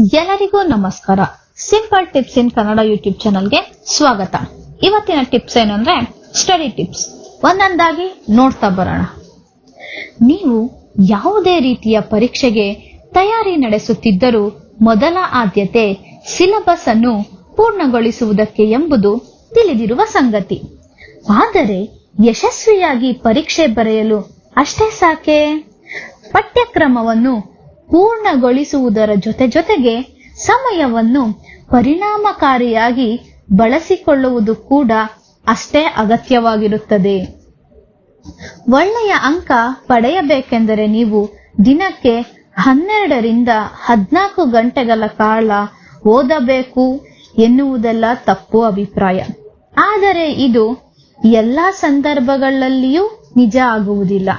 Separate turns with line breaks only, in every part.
ಎಲ್ಲರಿಗೂ ನಮಸ್ಕಾರ. Simple tips in Kannada YouTube ಚಾನಲ್ಗೆ ಸ್ವಾಗತ. ಇವತ್ತಿನ ಟಿಪ್ಸ್ ಏನು ಸ್ಟಡಿ ಟಿಪ್ಸ್ ಒಂದೊಂದಾಗಿ ನೋಡ್ತಾ ಬರೋಣ. ನೀವು ಯಾವುದೇ ರೀತಿಯ ಪರೀಕ್ಷೆಗೆ ತಯಾರಿ ನಡೆಸುತ್ತಿದ್ದರೂ ಮೊದಲ ಆದ್ಯತೆ ಸಿಲೆಬಸ್ ಅನ್ನು ಪೂರ್ಣಗೊಳಿಸುವುದಕ್ಕೆ ಎಂಬುದು ತಿಳಿದಿರುವ ಸಂಗತಿ. ಆದರೆ, ಯಶಸ್ವಿಯಾಗಿ ಪರೀಕ್ಷೆ ಬರೆಯಲು ಅಷ್ಟೇ ಸಾಕೆ? ಪಠ್ಯಕ್ರಮವನ್ನು ಪೂರ್ಣಗೊಳಿಸುವುದರ ಜೊತೆ ಜೊತೆಗೆ ಸಮಯವನ್ನು ಪರಿಣಾಮಕಾರಿಯಾಗಿ ಬಳಸಿಕೊಳ್ಳುವುದು ಕೂಡ ಅಷ್ಟೇ ಅಗತ್ಯವಾಗಿರುತ್ತದೆ. ಒಳ್ಳೆಯ ಅಂಕ ಪಡೆಯಬೇಕೆಂದರೆ ನೀವು ದಿನಕ್ಕೆ ಹನ್ನೆರಡರಿಂದ ಹದಿನಾಲ್ಕು ಗಂಟೆಗಳ ಕಾಲ ಓದಬೇಕು ಎನ್ನುವುದೆಲ್ಲ ತಪ್ಪು ಅಭಿಪ್ರಾಯ. ಆದರೆ ಇದು ಎಲ್ಲ ಸಂದರ್ಭಗಳಲ್ಲಿಯೂ ನಿಜ ಆಗುವುದಿಲ್ಲ.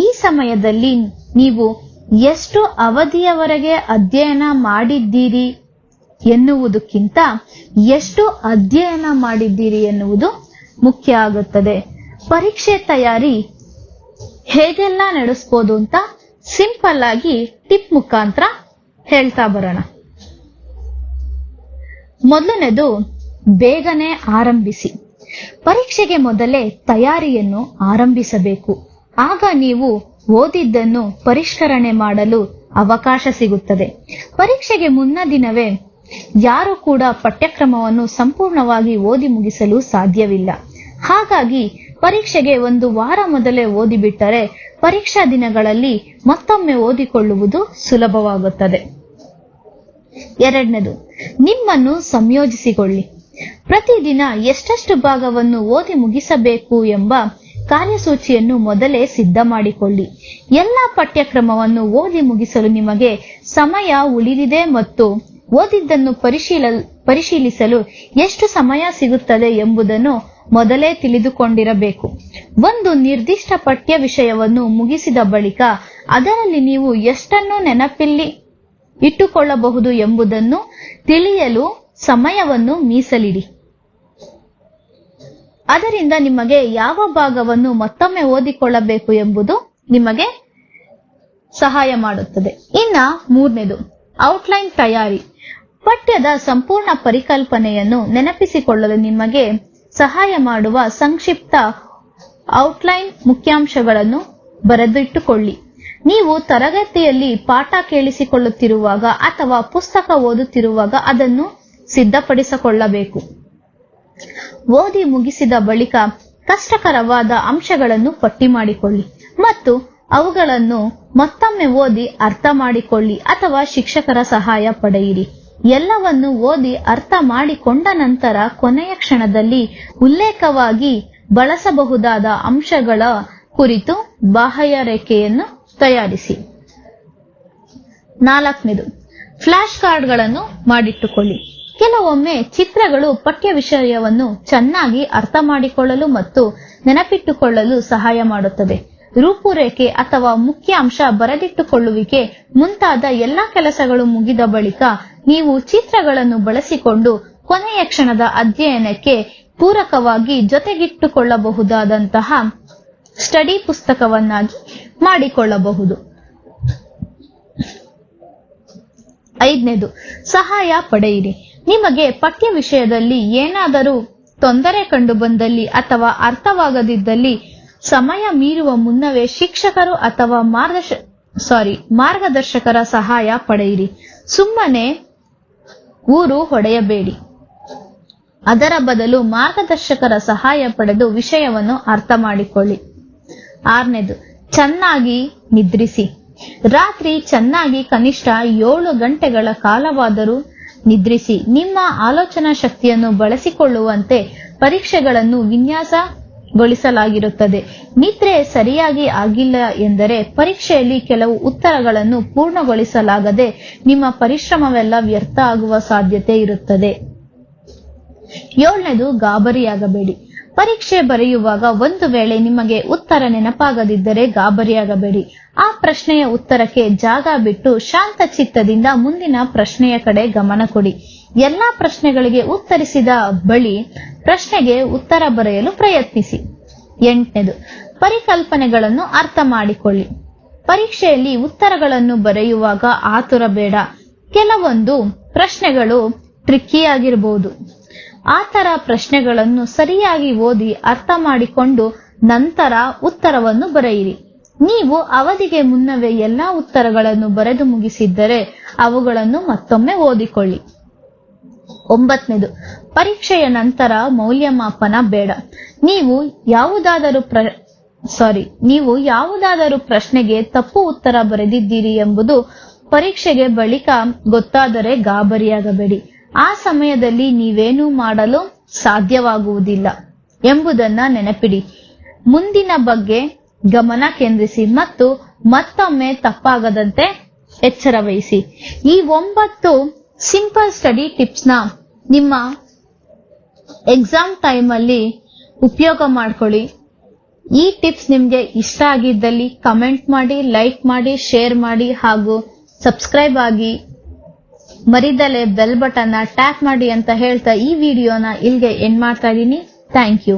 ಈ ಸಮಯದಲ್ಲಿ ನೀವು ಎಷ್ಟು ಅವಧಿಯವರೆಗೆ ಅಧ್ಯಯನ ಮಾಡಿದ್ದೀರಿ ಎನ್ನುವುದಕ್ಕಿಂತ ಎಷ್ಟು ಅಧ್ಯಯನ ಮಾಡಿದ್ದೀರಿ ಎನ್ನುವುದು ಮುಖ್ಯ ಆಗುತ್ತದೆ. ಪರೀಕ್ಷೆ ತಯಾರಿ ಹೇಗೆಲ್ಲ ನಡೆಸ್ಬೋದು ಅಂತ ಸಿಂಪಲ್ ಆಗಿ ಟಿಪ್ ಮುಖಾಂತರ ಹೇಳ್ತಾ ಬರೋಣ. ಮೊದಲನೇದು, ಬೇಗನೆ ಆರಂಭಿಸಿ. ಪರೀಕ್ಷೆಗೆ ಮೊದಲೇ ತಯಾರಿಯನ್ನು ಆರಂಭಿಸಬೇಕು. ಆಗ ನೀವು ಓದಿದ್ದನ್ನು ಪರಿಷ್ಕರಣೆ ಮಾಡಲು ಅವಕಾಶ ಸಿಗುತ್ತದೆ. ಪರೀಕ್ಷೆಗೆ ಮುನ್ನ ದಿನವೇ ಯಾರು ಕೂಡ ಪಠ್ಯಕ್ರಮವನ್ನು ಸಂಪೂರ್ಣವಾಗಿ ಓದಿ ಮುಗಿಸಲು ಸಾಧ್ಯವಿಲ್ಲ. ಹಾಗಾಗಿ ಪರೀಕ್ಷೆಗೆ ಒಂದು ವಾರ ಮೊದಲೇ ಓದಿಬಿಟ್ಟರೆ ಪರೀಕ್ಷಾ ದಿನಗಳಲ್ಲಿ ಮತ್ತೊಮ್ಮೆ ಓದಿಕೊಳ್ಳುವುದು ಸುಲಭವಾಗುತ್ತದೆ. ಎರಡನೇದು, ನಿಮ್ಮನ್ನು ಸಂಯೋಜಿಸಿಕೊಳ್ಳಿ. ಪ್ರತಿದಿನ ಎಷ್ಟೆಷ್ಟು ಭಾಗವನ್ನು ಓದಿ ಮುಗಿಸಬೇಕು ಎಂಬ ಕಾರ್ಯಸೂಚಿಯನ್ನು ಮೊದಲೇ ಸಿದ್ಧ ಮಾಡಿಕೊಳ್ಳಿ. ಎಲ್ಲ ಪಠ್ಯಕ್ರಮವನ್ನು ಓದಿ ಮುಗಿಸಲು ನಿಮಗೆ ಸಮಯ ಉಳಿದಿದೆ ಮತ್ತು ಓದಿದ್ದನ್ನು ಪರಿಶೀಲ, ಪರಿಶೀಲಿಸಲು ಎಷ್ಟು ಸಮಯ ಸಿಗುತ್ತದೆ ಎಂಬುದನ್ನು ಮೊದಲೇ ತಿಳಿದುಕೊಂಡಿರಬೇಕು. ಒಂದು ನಿರ್ದಿಷ್ಟ ಪಠ್ಯ ವಿಷಯವನ್ನು ಮುಗಿಸಿದ ಬಳಿಕ ಅದರಲ್ಲಿ ನೀವು ಎಷ್ಟನ್ನು ನೆನಪಿಲ್ಲಿ ಇಟ್ಟುಕೊಳ್ಳಬಹುದು ಎಂಬುದನ್ನು ತಿಳಿಯಲು ಸಮಯವನ್ನು ಮೀಸಲಿಡಿ. ಅದರಿಂದ ನಿಮಗೆ ಯಾವ ಭಾಗವನ್ನು ಮತ್ತೊಮ್ಮೆ ಓದಿಕೊಳ್ಳಬೇಕು ಎಂಬುದು ನಿಮಗೆ ಸಹಾಯ ಮಾಡುತ್ತದೆ. ಇನ್ನ ಮೂರನೇದು ಔಟ್ಲೈನ್ ತಯಾರಿ. ಪಠ್ಯದ ಸಂಪೂರ್ಣ ಪರಿಕಲ್ಪನೆಯನ್ನು ನೆನಪಿಸಿಕೊಳ್ಳಲು ನಿಮಗೆ ಸಹಾಯ ಮಾಡುವ ಸಂಕ್ಷಿಪ್ತ ಔಟ್ಲೈನ್ ಮುಖ್ಯಾಂಶಗಳನ್ನು ಬರೆದಿಟ್ಟುಕೊಳ್ಳಿ. ನೀವು ತರಗತಿಯಲ್ಲಿ ಪಾಠ ಕೇಳಿಸಿಕೊಳ್ಳುತ್ತಿರುವಾಗ ಅಥವಾ ಪುಸ್ತಕ ಓದುತ್ತಿರುವಾಗ ಅದನ್ನು ಸಿದ್ಧಪಡಿಸಿಕೊಳ್ಳಬೇಕು. ಓದಿ ಮುಗಿಸಿದ ಬಳಿಕ ಕಷ್ಟಕರವಾದ ಅಂಶಗಳನ್ನು ಪಟ್ಟಿ ಮಾಡಿಕೊಳ್ಳಿ ಮತ್ತು ಅವುಗಳನ್ನು ಮತ್ತೊಮ್ಮೆ ಓದಿ ಅರ್ಥ ಮಾಡಿಕೊಳ್ಳಿ ಅಥವಾ ಶಿಕ್ಷಕರ ಸಹಾಯ ಪಡೆಯಿರಿ. ಎಲ್ಲವನ್ನು ಓದಿ ಅರ್ಥ ಮಾಡಿಕೊಂಡ ನಂತರ ಕೊನೆಯ ಕ್ಷಣದಲ್ಲಿ ಉಲ್ಲೇಖವಾಗಿ ಬಳಸಬಹುದಾದ ಅಂಶಗಳ ಕುರಿತು ಬಾಹ್ಯ ರೇಖೆಯನ್ನು ತಯಾರಿಸಿ. ನಾಲ್ಕನೇದು, ಫ್ಲಾಶ್ ಕಾರ್ಡ್ಗಳನ್ನು ಮಾಡಿಟ್ಟುಕೊಳ್ಳಿ. ಕೆಲವೊಮ್ಮೆ ಚಿತ್ರಗಳು ಪಠ್ಯ ವಿಷಯವನ್ನು ಚೆನ್ನಾಗಿ ಅರ್ಥ ಮಾಡಿಕೊಳ್ಳಲು ಮತ್ತು ನೆನಪಿಟ್ಟುಕೊಳ್ಳಲು ಸಹಾಯ ಮಾಡುತ್ತದೆ. ರೂಪುರೇಖೆ ಅಥವಾ ಮುಖ್ಯಾಂಶ ಬರೆದಿಟ್ಟುಕೊಳ್ಳುವಿಕೆ ಮುಂತಾದ ಎಲ್ಲಾ ಕೆಲಸಗಳು ಮುಗಿದ ಬಳಿಕ ನೀವು ಚಿತ್ರಗಳನ್ನು ಬಳಸಿಕೊಂಡು ಕೊನೆಯ ಕ್ಷಣದ ಅಧ್ಯಯನಕ್ಕೆ ಪೂರಕವಾಗಿ ಜೊತೆಗಿಟ್ಟುಕೊಳ್ಳಬಹುದಾದಂತಹ ಸ್ಟಡಿ ಪುಸ್ತಕವನ್ನಾಗಿ ಮಾಡಿಕೊಳ್ಳಬಹುದು. ಐದನೇದು, ಸಹಾಯ ಪಡೆಯಿರಿ. ನಿಮಗೆ ಪಠ್ಯ ವಿಷಯದಲ್ಲಿ ಏನಾದರೂ ತೊಂದರೆ ಕಂಡು ಬಂದಲ್ಲಿ ಅಥವಾ ಅರ್ಥವಾಗದಿದ್ದಲ್ಲಿ ಸಮಯ ಮೀರುವ ಮುನ್ನವೇ ಶಿಕ್ಷಕರು ಅಥವಾ ಮಾರ್ಗದರ್ಶ ಸಾರಿ ಮಾರ್ಗದರ್ಶಕರ ಸಹಾಯ ಪಡೆಯಿರಿ. ಸುಮ್ಮನೆ ಊರು ಹೊಡೆಯಬೇಡಿ. ಅದರ ಬದಲು ಮಾರ್ಗದರ್ಶಕರ ಸಹಾಯ ಪಡೆದು ವಿಷಯವನ್ನು ಅರ್ಥ ಮಾಡಿಕೊಳ್ಳಿ. ಆರನೇದು, ಚೆನ್ನಾಗಿ ನಿದ್ರಿಸಿ. ರಾತ್ರಿ ಚೆನ್ನಾಗಿ ಕನಿಷ್ಠ ಏಳು ಗಂಟೆಗಳ ಕಾಲವಾದರೂ ನಿದ್ರಿಸಿ ನಿಮ್ಮ ಆಲೋಚನಾ ಶಕ್ತಿಯನ್ನು ಬಳಸಿಕೊಳ್ಳುವಂತೆ ಪರೀಕ್ಷೆಗಳನ್ನು ವಿನ್ಯಾಸಗೊಳಿಸಲಾಗಿರುತ್ತದೆ. ನಿದ್ರೆ ಸರಿಯಾಗಿ ಆಗಿಲ್ಲ ಎಂದರೆ ಪರೀಕ್ಷೆಯಲ್ಲಿ ಕೆಲವು ಉತ್ತರಗಳನ್ನು ಪೂರ್ಣಗೊಳಿಸಲಾಗದೆ ನಿಮ್ಮ ಪರಿಶ್ರಮವೆಲ್ಲ ವ್ಯರ್ಥ ಆಗುವ ಸಾಧ್ಯತೆ ಇರುತ್ತದೆ. ಏಳನೇದು ಗಾಬರಿಯಾಗಬೇಡಿ. ಪರೀಕ್ಷೆ ಬರೆಯುವಾಗ ಒಂದು ವೇಳೆ ನಿಮಗೆ ಉತ್ತರ ನೆನಪಾಗದಿದ್ದರೆ ಗಾಬರಿಯಾಗಬೇಡಿ. ಆ ಪ್ರಶ್ನೆಯ ಉತ್ತರಕ್ಕೆ ಜಾಗ ಬಿಟ್ಟು ಶಾಂತ ಚಿತ್ತದಿಂದ ಮುಂದಿನ ಪ್ರಶ್ನೆಯ ಕಡೆ ಗಮನ ಕೊಡಿ. ಎಲ್ಲಾ ಪ್ರಶ್ನೆಗಳಿಗೆ ಉತ್ತರಿಸಿದ ಬಳಿ ಪ್ರಶ್ನೆಗೆ ಉತ್ತರ ಬರೆಯಲು ಪ್ರಯತ್ನಿಸಿ. ಎಂಟನೇದು, ಪರಿಕಲ್ಪನೆಗಳನ್ನು ಅರ್ಥ ಮಾಡಿಕೊಳ್ಳಿ. ಪರೀಕ್ಷೆಯಲ್ಲಿ ಉತ್ತರಗಳನ್ನು ಬರೆಯುವಾಗ ಆತುರ ಬೇಡ. ಕೆಲವೊಂದು ಪ್ರಶ್ನೆಗಳು ಟ್ರಿಕ್ಕಿ ಆಗಿರಬಹುದು ಆ ತರ ಪ್ರಶ್ನೆಗಳನ್ನು ಸರಿಯಾಗಿ ಓದಿ ಅರ್ಥ ಮಾಡಿಕೊಂಡು ನಂತರ ಉತ್ತರವನ್ನು ಬರೆಯಿರಿ. ನೀವು ಅವಧಿಗೆ ಮುನ್ನವೇ ಎಲ್ಲಾ ಉತ್ತರಗಳನ್ನು ಬರೆದು ಮುಗಿಸಿದ್ದರೆ ಅವುಗಳನ್ನು ಮತ್ತೊಮ್ಮೆ ಓದಿಕೊಳ್ಳಿ. ಒಂಬತ್ತನೇದು, ಪರೀಕ್ಷೆಯ ನಂತರ ಮೌಲ್ಯಮಾಪನ ಬೇಡ. ನೀವು ಯಾವುದಾದರೂ ಪ್ರ ಸಾರಿ ನೀವು ಯಾವುದಾದರೂ ಪ್ರಶ್ನೆಗೆ ತಪ್ಪು ಉತ್ತರ ಬರೆದಿದ್ದೀರಿ ಎಂಬುದು ಪರೀಕ್ಷೆಗೆ ಬಳಿಕ ಗೊತ್ತಾದರೆ ಗಾಬರಿಯಾಗಬೇಡಿ. ಆ ಸಮಯದಲ್ಲಿ ನೀವೇನೂ ಮಾಡಲು ಸಾಧ್ಯವಾಗುವುದಿಲ್ಲ ಎಂಬುದನ್ನ ನೆನಪಿಡಿ. ಮುಂದಿನ ಬಗ್ಗೆ ಗಮನ ಕೇಂದ್ರಿಸಿ ಮತ್ತು ಮತ್ತೊಮ್ಮೆ ತಪ್ಪಾಗದಂತೆ ಎಚ್ಚರ ವಹಿಸಿ. ಈ ಒಂಬತ್ತು ಸಿಂಪಲ್ ಸ್ಟಡಿ ಟಿಪ್ಸ್ನ ನಿಮ್ಮ ಎಕ್ಸಾಮ್ ಟೈಮ್ ಅಲ್ಲಿ ಉಪಯೋಗ ಮಾಡ್ಕೊಳ್ಳಿ. ಈ ಟಿಪ್ಸ್ ನಿಮ್ಗೆ ಇಷ್ಟ ಆಗಿದ್ದಲ್ಲಿ ಕಮೆಂಟ್ ಮಾಡಿ ಲೈಕ್ ಮಾಡಿ ಶೇರ್ ಮಾಡಿ ಹಾಗೂ ಸಬ್ಸ್ಕ್ರೈಬ್ ಆಗಿ ಮರಿದಲೆ ಬೆಲ್ ಬಟನ್ ಟ್ಯಾಪ್ ಮಾಡಿ ಅಂತ ಹೇಳ್ತಾ ಈ ವಿಡಿಯೋನ ಇಲ್ಲಿಗೆ ಎಂಡ್ ಮಾಡ್ತಾ ಇದ್ದೀನಿ. Thank you